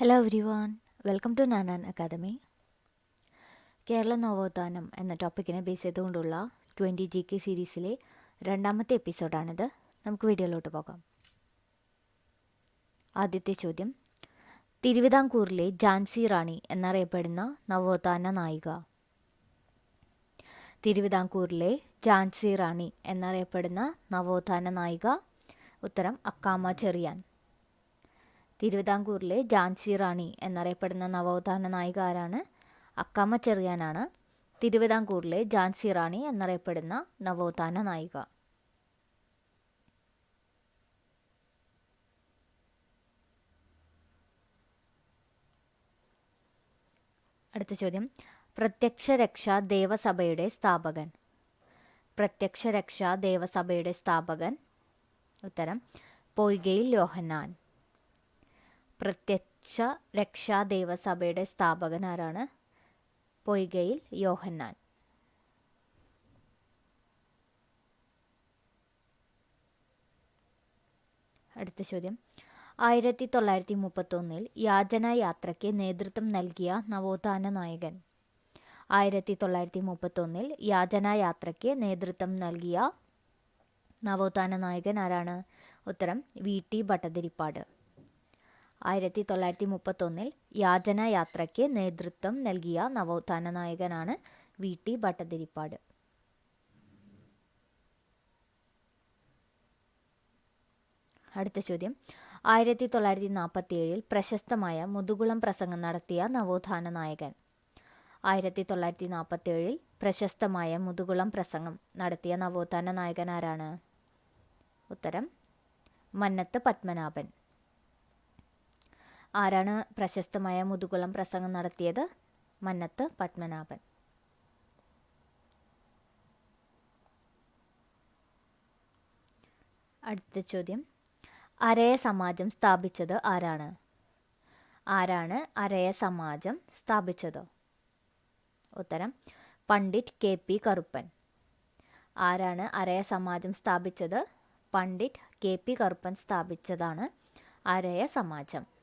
Hello every one welcome to നാനാൻ academy Kerala നവോത്ഥാനം എന്ന ടോപ്പിക്കിനെ ബേസ് ചെയ്തുകൊണ്ടുള്ള ട്വന്റി ജി കെ സീരീസിലെ രണ്ടാമത്തെ എപ്പിസോഡാണിത് നമുക്ക് വീഡിയോയിലോട്ട് പോകാം. ആദ്യത്തെ ചോദ്യം. തിരുവിതാംകൂറിലെ ജാൻസി റാണി എന്നറിയപ്പെടുന്ന നവോത്ഥാന നായിക. തിരുവിതാംകൂറിലെ ജാൻസി റാണി എന്നറിയപ്പെടുന്ന നവോത്ഥാന നായിക. ഉത്തരം അക്കാമ ചെറിയാൻ. തിരുവിതാംകൂറിലെ ജാൻസി റാണി എന്നറിയപ്പെടുന്ന നവോത്ഥാന നായിക ആരാണ് അക്കമ്മ ചെറിയാനാണ് തിരുവിതാംകൂറിലെ ജാൻസി റാണി എന്നറിയപ്പെടുന്ന നവോത്ഥാന നായിക. അടുത്ത ചോദ്യം. പ്രത്യക്ഷ രക്ഷാ ദേവസഭയുടെ സ്ഥാപകൻ. പ്രത്യക്ഷ രക്ഷാ ദേവസഭയുടെ സ്ഥാപകൻ. ഉത്തരം. പൊയ്കയിൽ യോഹന്നാൻ പ്രത്യക്ഷ രക്ഷാ ദേവസഭയുടെ സ്ഥാപകൻ ആരാണ് പൊയ്കയിൽ യോഹന്നാൻ. അടുത്ത ചോദ്യം. ആയിരത്തി തൊള്ളായിരത്തി മുപ്പത്തൊന്നിൽ യാത്രയ്ക്ക് നേതൃത്വം നൽകിയ നവോത്ഥാന നായകൻ. ആയിരത്തി തൊള്ളായിരത്തി മുപ്പത്തൊന്നിൽ യാത്രയ്ക്ക് നേതൃത്വം നൽകിയ നവോത്ഥാന നായകൻ ആരാണ്? ഉത്തരം വി ടി ഭട്ടതിരിപ്പാട്. ആയിരത്തി തൊള്ളായിരത്തി മുപ്പത്തൊന്നിൽ യാചന യാത്രയ്ക്ക് നേതൃത്വം നൽകിയ നവോത്ഥാന നായകനാണ് വി. ടി. ഭട്ടതിരിപ്പാട്. അടുത്ത ചോദ്യം. ആയിരത്തി തൊള്ളായിരത്തി നാൽപ്പത്തി ഏഴിൽ പ്രശസ്തമായ മുതുകുളം പ്രസംഗം നടത്തിയ നവോത്ഥാന നായകൻ ആയിരത്തി തൊള്ളായിരത്തി നാൽപ്പത്തി ഏഴിൽ പ്രശസ്തമായ മുതുകുളം പ്രസംഗം നടത്തിയ നവോത്ഥാന നായകൻ ആരാണ് ഉത്തരം മന്നത്ത് പത്മനാഭൻ. ആരാണ് പ്രശസ്തമായ മുതുകുളം പ്രസംഗം നടത്തിയത്? മന്നത്ത് പത്മനാഭൻ. അടുത്ത ചോദ്യം. അരയ സമാജം സ്ഥാപിച്ചത് ആരാണ്? ആരാണ് അരയ സമാജം സ്ഥാപിച്ചത്? ഉത്തരം പണ്ഡിറ്റ് കെ പി കറുപ്പൻ. ആരാണ് അരയ സമാജം സ്ഥാപിച്ചത്? പണ്ഡിറ്റ് കെ പി കറുപ്പൻ സ്ഥാപിച്ചതാണ് അരയ സമാജം.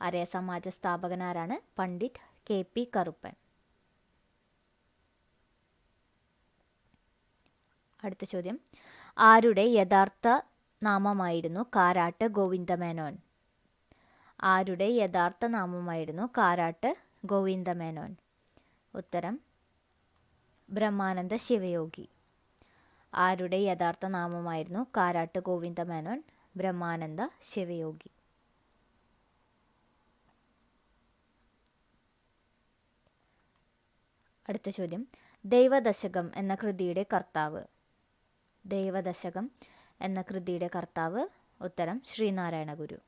അരയ സമാജ സ്ഥാപകനാരാണ് പണ്ഡിറ്റ് കെ പി കറുപ്പൻ. അടുത്ത ചോദ്യം. ആരുടെ യഥാർത്ഥ നാമമായിരുന്നു കാരാട്ട് ഗോവിന്ദമേനോൻ? ആരുടെ യഥാർത്ഥ നാമമായിരുന്നു കാരാട്ട് ഗോവിന്ദമേനോൻ? ഉത്തരം ബ്രഹ്മാനന്ദ ശിവയോഗി. ആരുടെ യഥാർത്ഥ നാമമായിരുന്നു കാരാട്ട് ഗോവിന്ദമേനോൻ? ബ്രഹ്മാനന്ദ ശിവയോഗി. അടുത്ത ചോദ്യം. ദൈവദശകം എന്ന കൃതിയുടെ കർത്താവ്. ദൈവദശകം എന്ന കൃതിയുടെ കർത്താവ്. ഉത്തരം ശ്രീനാരായണ ഗുരു.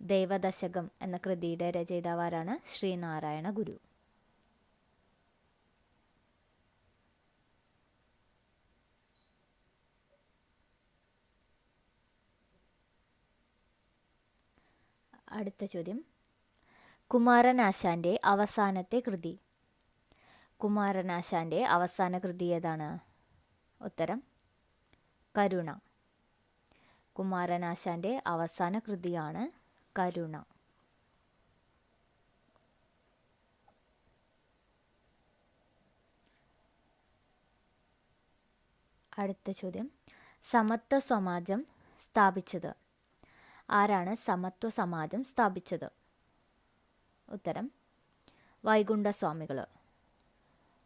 ദൈവദശകം എന്ന കൃതിയുടെ രചയിതാവാരാണ് ശ്രീനാരായണ ഗുരു. അടുത്ത ചോദ്യം. കുമാരനാശാന്റെ അവസാനത്തെ കൃതി. കുമാരനാശാന്റെ അവസാന കൃതി ഏതാണ്? ഉത്തരം കരുണ. കുമാരനാശാന്റെ അവസാന കൃതിയാണ് കരുണ. അടുത്ത ചോദ്യം സമത്വ സമാജം സ്ഥാപിച്ചത്. ആരാണ് സമത്വ സമാജം സ്ഥാപിച്ചത്? ഉത്തരം വൈകുണ്ഠസ്വാമികൾ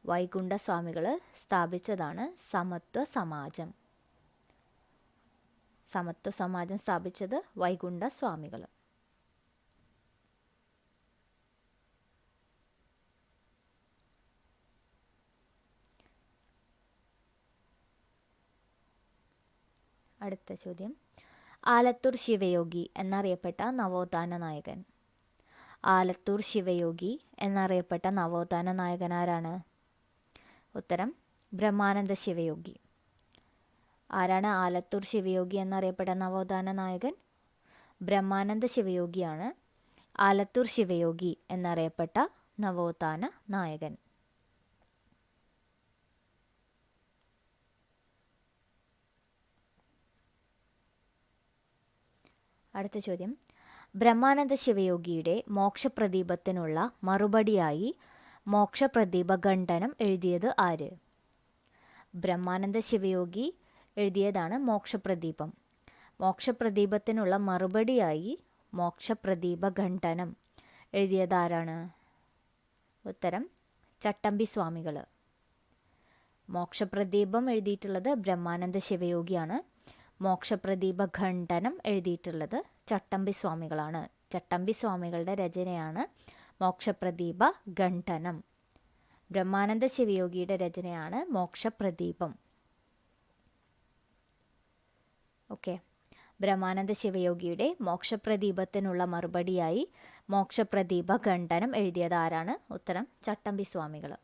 വൈകുണ്ഠസ്വാമികൾ സ്ഥാപിച്ചതാണ് സമത്വ സമാജം സമത്വ സമാജം സ്ഥാപിച്ചത് വൈകുണ്ഠസ്വാമികൾ അടുത്ത ചോദ്യം. ആലത്തൂർ ശിവയോഗി എന്നറിയപ്പെട്ട നവോത്ഥാന നായകൻ. ആലത്തൂർ ശിവയോഗി എന്നറിയപ്പെട്ട നവോത്ഥാന നായകൻ ആരാണ് ഉത്തരം ബ്രഹ്മാനന്ദ ശിവയോഗി. ആരാണ് ആലത്തൂർ ശിവയോഗി എന്നറിയപ്പെട്ട നവോത്ഥാന നായകൻ? ബ്രഹ്മാനന്ദ ശിവയോഗിയാണ് ആലത്തൂർ ശിവയോഗി എന്നറിയപ്പെട്ട നവോത്ഥാന നായകൻ. അടുത്ത ചോദ്യം. ബ്രഹ്മാനന്ദ ശിവയോഗിയുടെ മോക്ഷപ്രദീപത്തിനുള്ള മറുപടിയായി മോക്ഷപ്രദീപ ഖണ്ഡനം എഴുതിയത് ആര്? ബ്രഹ്മാനന്ദ ശിവയോഗി എഴുതിയതാണ് മോക്ഷപ്രദീപം. മോക്ഷപ്രദീപത്തിനുള്ള മറുപടിയായി മോക്ഷപ്രദീപ ഖണ്ഡനം എഴുതിയത് ആരാണ് ഉത്തരം ചട്ടമ്പി സ്വാമികൾ മോക്ഷപ്രദീപം എഴുതിയിട്ടുള്ളത് ബ്രഹ്മാനന്ദ ശിവയോഗിയാണ്. മോക്ഷപ്രദീപ ഖണ്ഡനം എഴുതിയിട്ടുള്ളത് ചട്ടമ്പി സ്വാമികളാണ് ചട്ടമ്പി സ്വാമികളുടെ രചനയാണ് മോക്ഷപ്രദീപ ഖണ്ഡനം. ബ്രഹ്മാനന്ദ ശിവയോഗിയുടെ രചനയാണ് മോക്ഷപ്രദീപം. ഓക്കെ. ബ്രഹ്മാനന്ദ ശിവയോഗിയുടെ മോക്ഷപ്രദീപത്തിനുള്ള മറുപടിയായി മോക്ഷപ്രദീപ ഖണ്ഡനം എഴുതിയത് ആരാണ്? ഉത്തരം ചട്ടമ്പി സ്വാമികൾ.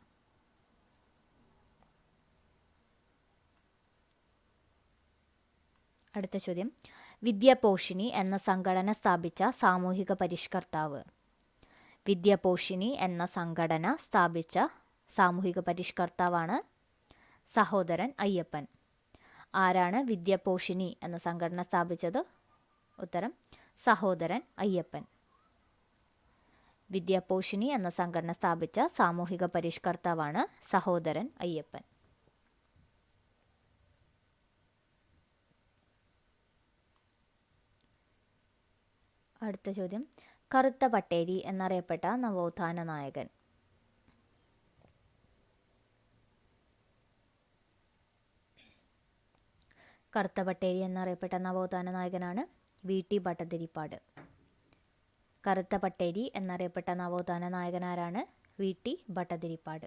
അടുത്ത ചോദ്യം. വിദ്യാപോഷിണി എന്ന സംഘടന സ്ഥാപിച്ച സാമൂഹിക പരിഷ്കർത്താവ്. വിദ്യാപോഷിണി എന്ന സംഘടന സ്ഥാപിച്ച സാമൂഹിക പരിഷ്കർത്താവാണ് സഹോദരൻ അയ്യപ്പൻ. ആരാണ് വിദ്യാപോഷിണി എന്ന സംഘടന സ്ഥാപിച്ചത്? ഉത്തരം സഹോദരൻ അയ്യപ്പൻ. വിദ്യാപോഷിണി എന്ന സംഘടന സ്ഥാപിച്ച സാമൂഹിക പരിഷ്കർത്താവാണ് സഹോദരൻ അയ്യപ്പൻ. അടുത്ത ചോദ്യം. കറുത്ത പട്ടേരി എന്നറിയപ്പെട്ട നവോത്ഥാന നായകൻ. കറുത്ത പട്ടേരി എന്നറിയപ്പെട്ട നവോത്ഥാന നായകനാണ് വി. ടി. ഭട്ടതിരിപ്പാട്. കറുത്ത പട്ടേരി എന്നറിയപ്പെട്ട നവോത്ഥാന നായകനാരാണ് V. T. Bhattathiripad.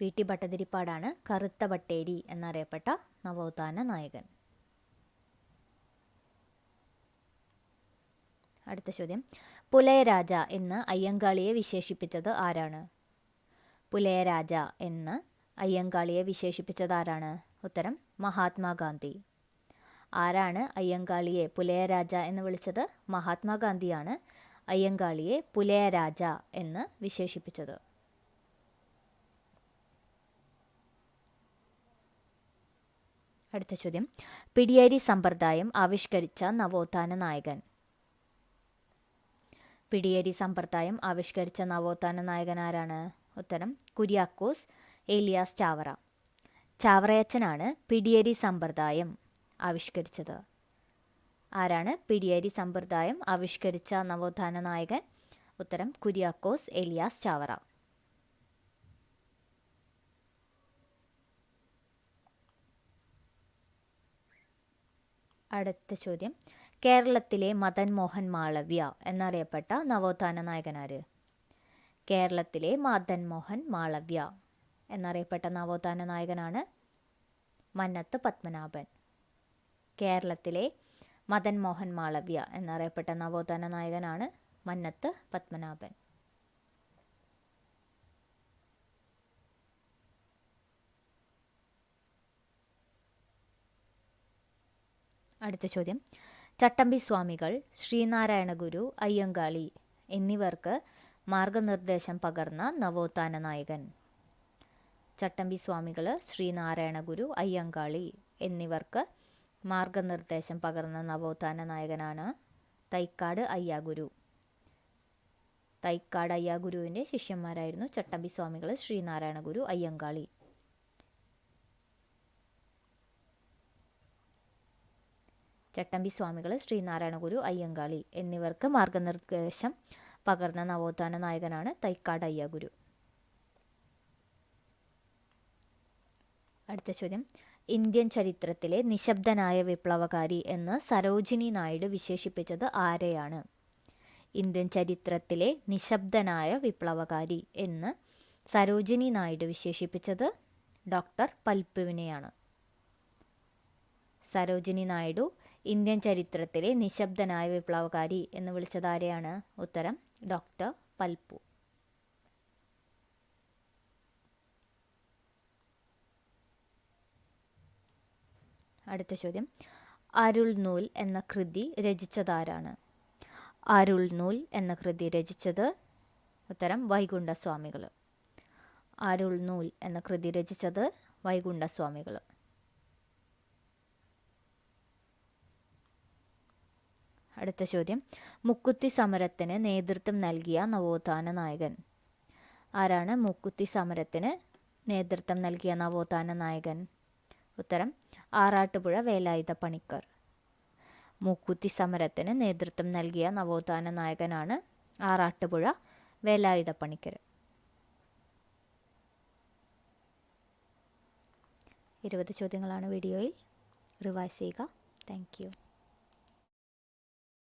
V. T. ഭട്ടതിരിപ്പാടാണ് കറുത്ത പട്ടേരി എന്നറിയപ്പെട്ട നവോത്ഥാന നായകൻ. അടുത്ത ചോദ്യം. പുലയരാജ എന്ന് അയ്യങ്കാളിയെ വിശേഷിപ്പിച്ചത് ആരാണ്? പുലയരാജ എന്ന് അയ്യങ്കാളിയെ വിശേഷിപ്പിച്ചത് ആരാണ്? ഉത്തരം മഹാത്മാഗാന്ധി. ആരാണ് അയ്യങ്കാളിയെ പുലയരാജ എന്ന് വിളിച്ചത്? മഹാത്മാഗാന്ധിയാണ് അയ്യങ്കാളിയെ പുലയരാജ എന്ന് വിശേഷിപ്പിച്ചത്. അടുത്ത ചോദ്യം. പിടിയേരി സമ്പ്രദായം ആവിഷ്കരിച്ച നവോത്ഥാന നായകൻ. പിടിയേരി സമ്പ്രദായം ആവിഷ്കരിച്ച നവോത്ഥാന നായകനാരാണ്? ഉത്തരം കുര്യാക്കോസ് ഏലിയാസ് ചാവറ. ചാവറയച്ചനാണ് പിടിയേരി സമ്പ്രദായം ആവിഷ്കരിച്ചത്. ആരാണ് പിടിയേരി സമ്പ്രദായം ആവിഷ്കരിച്ച നവോത്ഥാന നായകൻ? ഉത്തരം കുര്യാക്കോസ് ഏലിയാസ് ചാവറ. അടുത്ത ചോദ്യം കേരളത്തിലെ മദൻ മോഹൻ മാളവ്യ എന്നറിയപ്പെട്ട നവോത്ഥാന നായകനാര്? കേരളത്തിലെ മദൻ മോഹൻ മാളവ്യ എന്നറിയപ്പെട്ട നവോത്ഥാന നായകനാണ് മന്നത്ത് പത്മനാഭൻ. കേരളത്തിലെ മദൻ മോഹൻ മാളവ്യ എന്നറിയപ്പെട്ട നവോത്ഥാന നായകനാണ് മന്നത്ത് പത്മനാഭൻ. അടുത്ത ചോദ്യം. ചട്ടമ്പി സ്വാമികൾ ശ്രീനാരായണ ഗുരു അയ്യങ്കാളി എന്നിവർക്ക് മാർഗനിർദ്ദേശം പകർന്ന നവോത്ഥാന നായകൻ. ചട്ടമ്പി സ്വാമികൾ ശ്രീനാരായണ ഗുരു അയ്യങ്കാളി എന്നിവർക്ക് മാർഗനിർദ്ദേശം പകർന്ന നവോത്ഥാന നായകനാണ് തൈക്കാട് അയ്യാഗുരു തൈക്കാട് അയ്യാഗുരുവിന്റെ ശിഷ്യന്മാരായിരുന്നു ചട്ടമ്പി സ്വാമികൾ ശ്രീനാരായണ ഗുരു അയ്യങ്കാളി. ചട്ടമ്പി സ്വാമികൾ ശ്രീനാരായണ ഗുരു അയ്യങ്കാളി എന്നിവർക്ക് മാർഗനിർദ്ദേശം പകർന്ന നവോത്ഥാന നായകനാണ് തൈക്കാട് അയ്യാഗുരു അടുത്ത ചോദ്യം. ഇന്ത്യൻ ചരിത്രത്തിലെ നിശബ്ദനായ വിപ്ലവകാരി എന്ന് സരോജിനി നായിഡു വിശേഷിപ്പിച്ചത് ആരെയാണ്? ഇന്ത്യൻ ചരിത്രത്തിലെ നിശബ്ദനായ വിപ്ലവകാരി എന്ന് സരോജിനി നായിഡു വിശേഷിപ്പിച്ചത് ഡോക്ടർ പൽപ്പുവിനെയാണ്. സരോജിനി നായിഡു ഇന്ത്യൻ ചരിത്രത്തിലെ നിശബ്ദനായ വിപ്ലവകാരി എന്ന് വിളിച്ചത് ആരെയാണ് ഉത്തരം? ഡോക്ടർ പൽപ്പു. അടുത്ത ചോദ്യം. അരുൾനൂൽ എന്ന കൃതി രചിച്ചതാരാണ്? അരുൾനൂൽ എന്ന കൃതി രചിച്ചത് ഉത്തരം വൈകുണ്ഠസ്വാമികൾ അരുൾനൂൽ അരുൾ നൂൽ എന്ന കൃതി രചിച്ചത് വൈകുണ്ഠ അടുത്ത ചോദ്യം. മുക്കുത്തി സമരത്തിന് നേതൃത്വം നൽകിയ നവോത്ഥാന നായകൻ. ആരാണ് മുക്കുത്തി സമരത്തിന് നേതൃത്വം നൽകിയ നവോത്ഥാന നായകൻ? ഉത്തരം ആറാട്ടുപുഴ വേലായുധ പണിക്കർ. മുക്കുത്തി സമരത്തിന് നേതൃത്വം നൽകിയ നവോത്ഥാന നായകനാണ് ആറാട്ടുപുഴ വേലായുധ പണിക്കർ. ഇരുപത് ചോദ്യങ്ങളാണ് വീഡിയോയിൽ. റിവൈസ് ചെയ്യുക. താങ്ക്